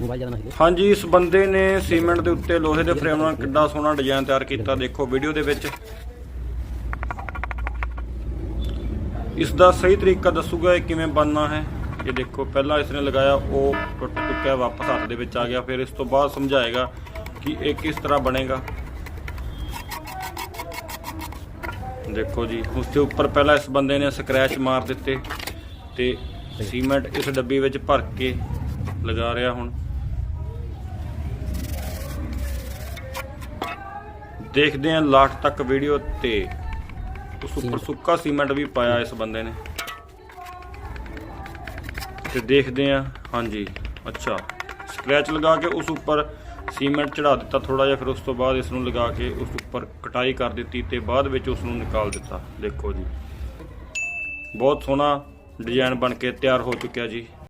Mobile ਜ਼ਿਆਦਾ ਹਾਂਜੀ ਇਸ ਬੰਦੇ ਨੇ ਸੀਮੈਂਟ ਦੇ ਉੱਤੇ ਲੋਹੇ ਦੇ ਫਰੇਮ ਨਾਲ ਕਿੱਡਾ ਸੋਹਣਾ ਡਿਜ਼ਾਈਨ ਤਿਆਰ ਕੀਤਾ ਦੇਖੋ ਵੀਡੀਓ ਦੇ ਵਿੱਚ। ਇਸ ਦਾ ਸਹੀ ਤਰੀਕਾ ਦੱਸੂਗਾ ਇਹ ਕਿਵੇਂ ਬਣਨਾ ਹੈ। ਇਹ ਦੇਖੋ ਪਹਿਲਾਂ ਇਸ ਨੇ ਲਗਾਇਆ ਉਹ ਟੁੱਟ ਚੁੱਕਿਆ ਵਾਪਸ ਹੱਥ ਦੇ ਵਿੱਚ ਆ ਗਿਆ। ਫਿਰ ਇਸ ਤੋਂ ਬਾਅਦ ਸਮਝਾਏਗਾ ਕਿ ਇਹ ਕਿਸ ਤਰ੍ਹਾਂ ਬਣੇਗਾ। ਦੇਖੋ ਜੀ ਉਸ ਦੇ ਉੱਪਰ ਪਹਿਲਾਂ ਇਸ ਬੰਦੇ ਨੇ ਸਕ੍ਰੈਚ ਮਾਰ ਦਿੱਤੇ ਤੇ ਸੀਮੈਂਟ ਇਸ ਡੱਬੀ ਵਿੱਚ ਭਰ ਕੇ ਲਗਾ ਰਿਹਾ ਹੁਣ। ਦੇਖਦੇ ਹਾਂ ਲਾਸਟ ਤੱਕ ਵੀਡੀਓ ਤੇ। ਉਸ ਉੱਪਰ ਸੁੱਕਾ ਸੀਮੈਂਟ ਵੀ ਪਾਇਆ ਇਸ ਬੰਦੇ ਨੇ। ਤੇ ਦੇਖਦੇ ਹਾਂ ਹਾਂਜੀ ਅੱਛਾ। ਸਕ੍ਰੈਚ ਲਗਾ ਕੇ ਉਸ ਉੱਪਰ ਸੀਮੈਂਟ ਚੜਾ ਦਿੱਤਾ ਥੋੜਾ ਜਿਹਾ ਫਿਰ ਉਸ ਤੋਂ ਬਾਅਦ ਇਸ ਨੂੰ ਲਗਾ ਕੇ ਉਸ ਉੱਪਰ ਕਟਾਈ ਕਰ ਦਿੱਤੀ ਤੇ ਬਾਅਦ ਵਿੱਚ ਉਸ ਨੂੰ ਨਿਕਾਲ ਦਿੱਤਾ। ਦੇਖੋ ਜੀ। ਬਹੁਤ ਸੋਹਣਾ ਡਿਜ਼ਾਈਨ ਬਣ ਕੇ ਤਿਆਰ ਹੋ ਚੁੱਕਿਆ ਜੀ।